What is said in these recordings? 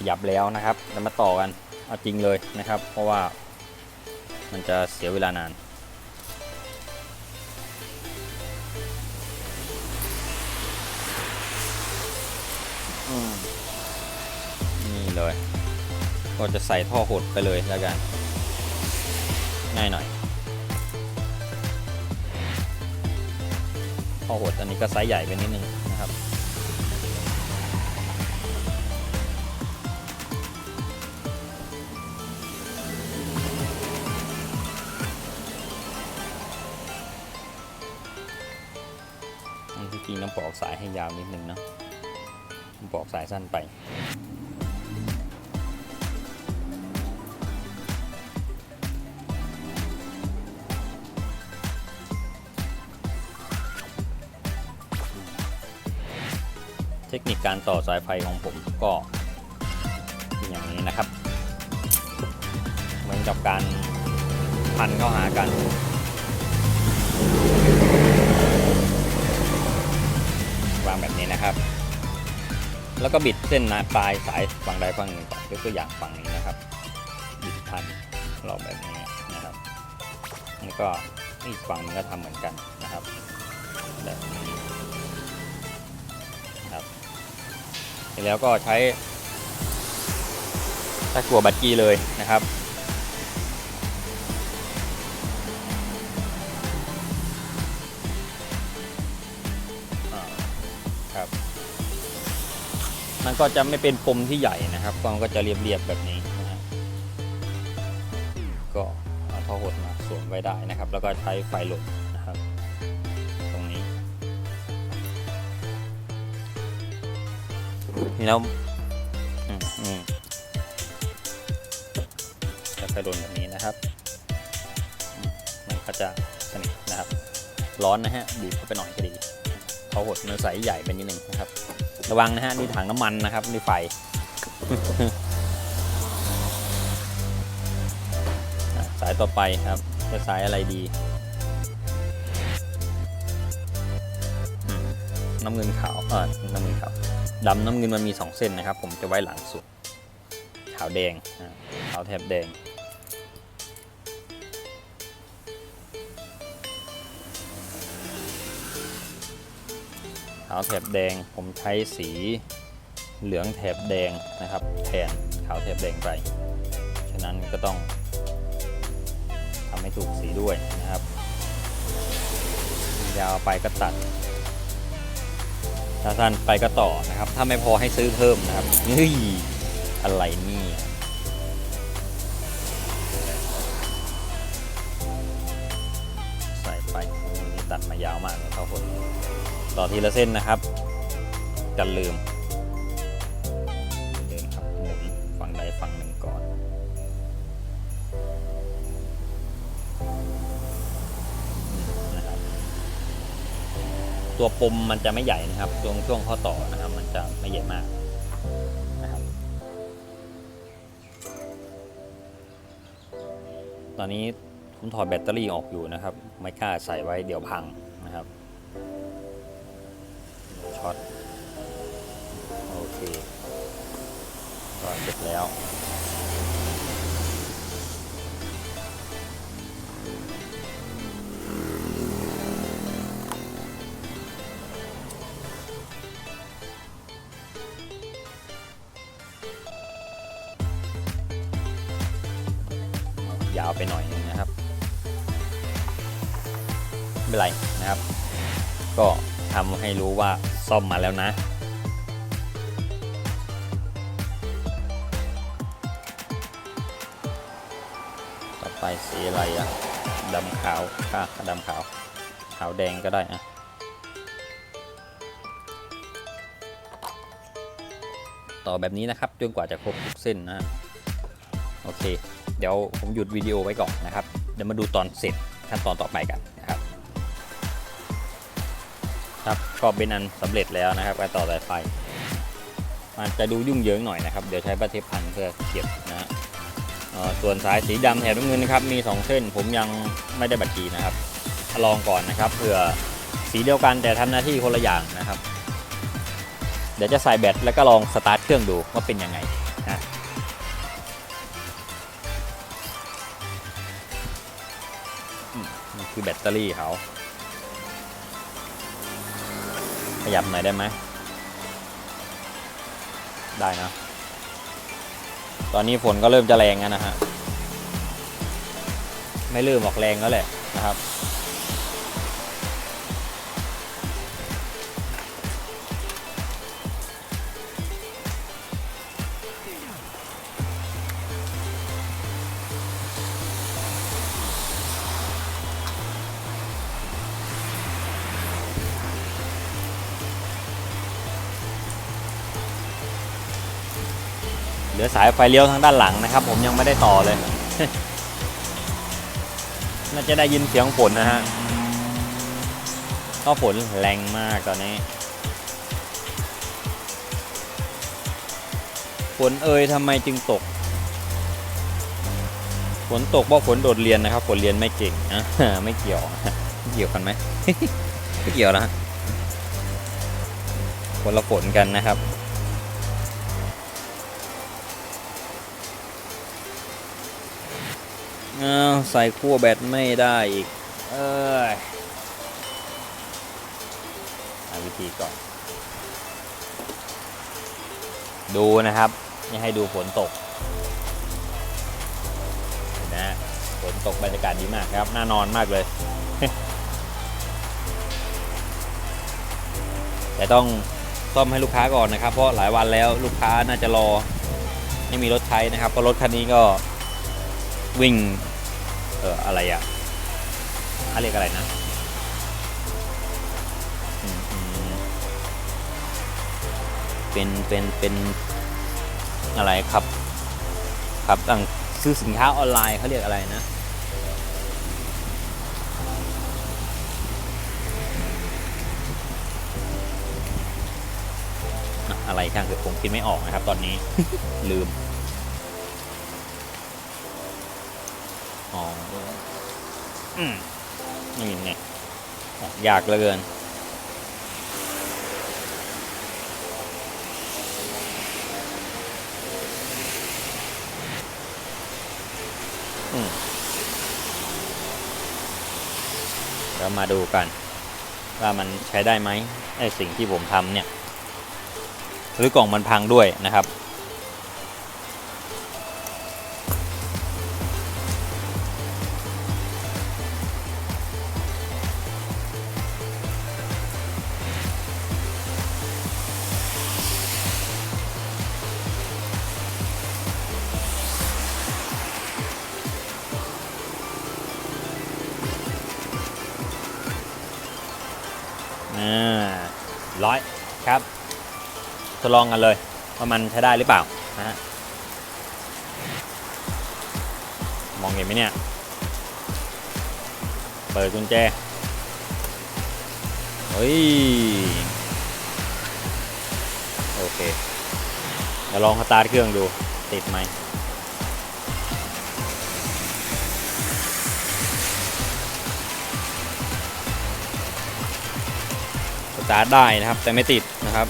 ขยับแล้วนะครับแล้วมาต่อกันเอาจริงเลยนะครับ เพราะว่ามันจะเสียเวลานานนี่เลย ก็จะใส่ท่อหดไปเลยแล้วกัน ง่ายหน่อยท่อหดอันนี้ก็ไซส์ใหญ่ไปนิดนึง ที่จริงต้องปอกสายให้ยาวนิดนึงเนอะปอกสายสั้นไปเทคนิคการต่อสายไฟของผมก็เป็นอย่างนี้นะครับ เหมือนกับการพันเข้าหากันางแบบนี้นะครับ แล้วก็บิดเส้นนาปลายสายฝั่งใดฝั่งหนึ่งก่อนยกตัวอย่างฝั่งนี้นะครับ บิดพันรอบแบบนี้นะครับแล้วก็อีกฝั่งหนึงก็ทำเหมือนกันนะครับแบบนี้นะครับเสร็จแล้วก็ใช้ตะกั่วบัตรกีเลยนะครับ ก็จะไม่เป็นปมที่ใหญ่นะครับก็มันก็จะเรียบๆแบบนี้นะฮะก็เอาท่อหดมาสวมไว้ได้นะครับ แล้วก็ใช้ไฟหลดนะครับ ตรงนี้นี่แล้วอืมอืมจะไฟหลดแบบนี้นะครับมันก็จะสนิทนะครับ ร้อนนะฮะบีบเข้าไปหน่อยก็ดีเขาหดเนื้อใสใหญ่ไปนิดนึงนะครับ ระวังนะฮะนี่ถังน้ำมันนะครับนี่ไฟสายต่อไปครับจะสายอะไรดี น้ำเงินขาวเออน้ำเงินขาวดำน้ำเงินมันมีสองเส้นนะครับ ผมจะไว้หลังสุด ขาวแดงขาวแถบแดง ขาวแถบแดงผมใช้สีเหลืองแถบแดงนะครับแทนขาวแถบแดงไป ฉะนั้นก็ต้องทำให้ถูกสีด้วยนะครับ ยาวไปก็ตัด ถ้าสั้นไปก็ต่อนะครับ ถ้าไม่พอให้ซื้อเพิ่มนะครับเฮ้ยอะไรนี่ ตัดมายาวมากเลยเท่าคนต่อทีละเส้นนะครับกันลืมเดินครับหมุนฝั่งใดฝั่งหนึ่งก่อนนะครับตัวปมมันจะไม่ใหญ่นะครับตรงช่วงข้อต่อนะครับ มันจะไม่ใหญ่มากนะครับตอนนี้ ผมถอดแบตเตอรี่ออกอยู่นะครับ ไม่กล้าใส่ไว้เดี๋ยวพังนะครับช็อตโอเคก็เสร็จแล้วยาวไปหน่อยนึงนะครับ ไม่เป็นไรนะครับ ก็ทำให้รู้ว่าซ่อมมาแล้วนะต่อไปสีอะไรอะดำขาวค่ะดำขาว ขาวแดงก็ได้อะต่อแบบนี้นะครับ จนกว่าจะครบทุกเส้นนะ โอเค เดี๋ยวผมหยุดวิดีโอไว้ก่อนนะครับ เดี๋ยวมาดูตอนเสร็จขั้นตอนต่อไปกัน ครับก็เป็นอันสำเร็จแล้วนะครับการต่อสายไฟมันจะดูยุ่งเหยิงหน่อยนะครับ เดี๋ยวใช้บัตเทปพันเพื่อเก็บนะฮะส่วนสายสีดำแถบน้ำเงินนะครับ มี 2 เส้นผมยังไม่ได้บัตรีนะครับ ลองก่อนนะครับเผื่อสีเดียวกันแต่ทำหน้าที่คนละอย่างนะครับ เดี๋ยวจะใส่แบตแล้วก็ลองสตาร์ทเครื่องดูว่าเป็นยังไงนะนี่คือแบตเตอรี่เขา ยับหน่อยได้ไหม ได้นะ ตอนนี้ฝนก็เริ่มจะแรงแล้วนะฮะ ไม่เริ่มออกแรงแล้วแหละนะครับ เหลือสายไฟเลี้ยวทางด้านหลังนะครับ ผมยังไม่ได้ต่อเลย น่าจะได้ยินเสียงฝนนะฮะก็ฝนแรงมากตอนนี้ ฝนเอ่ยทำไมจึงตก ฝนตกเพราะฝนโดดเรียนนะครับ ฝนเรียนไม่เก่งนะไม่เกี่ยวเกี่ยวกันไหมไม่เกี่ยวนะฮะคนละฝนกันนะครับ อ้าวใส่ขั้วแบตไม่ได้อีก เอ้ยหาวิธีก่อน ดูนะครับนี่ให้ดูฝนตกเห็นนะฝนตกบรรยากาศดีมากครับ น่านอนมากเลย แต่ต้องซ่อมให้ลูกค้าก่อนนะครับ เพราะหลายวันแล้วลูกค้าน่าจะรอ ไม่มีรถใช้นะครับ เพราะรถคันนี้ก็วิ่ง เอออะไรอะเขาเรียกอะไรนะเป็นเป็นเป็นอะไรครับครับต่างซื้อสินค้าออนไลน์เขาเรียกอะไรนะอะไรช่างคือผมคิดไม่ออกนะครับ ตอนนี้ลืม อ๋ออืมนี่ไงอยากเหลือเกินอืมเรามาดูกัน ว่ามันใช้ได้ไหมไอสิ่งที่ผมทำเนี่ย หรือกล่องมันพังด้วยนะครับ ร้อยครับทดลองกันเลยว่ามันใช้ได้หรือเปล่านะฮะมองเห็นไหมเนี่ยเปิดกุญแจเฮ้ยโอเคเดี๋ยวลองสตาร์ทเครื่องดูติดไหม ตาร์ทได้นะครับ แต่ไม่ติดนะครับ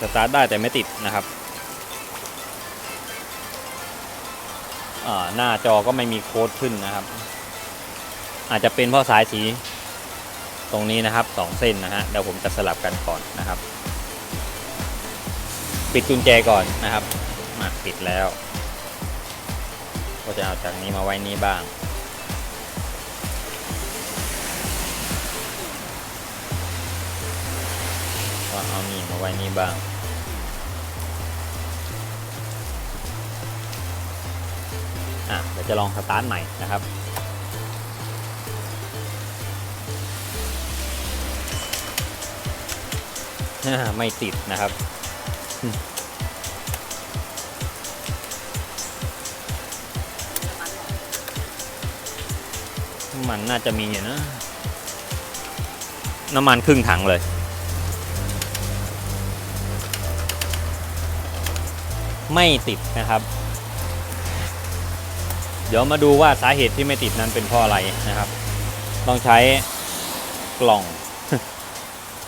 สตาร์ทได้แต่ไม่ติดนะครับหน้าจอก็ไม่มีโค้ดขึ้นนะครับ อาจจะเป็นเพราะสายสี ตรงนี้นะครับสองเส้นนะฮะเดี๋ยวผมจะสลับกันก่อนนะครับ ปิดกุญแจก่อนนะครับมาปิดแล้ว ก็จะเอาจากนี้มาไว้นี้บ้าง ก็เอานี่มาไว้นี่บ้างอะเดี๋ยวจะลองสตาร์ทใหม่นะครับไม่ติดนะครับำมันน่าจะมีอยู่นะ น้ำมันครึ่งถังเลย ไม่ติดนะครับ เดี๋ยวมาดูว่าสาเหตุที่ไม่ติดนั้นเป็นเพราะอะไรนะครับ ต้องใช้กล่อง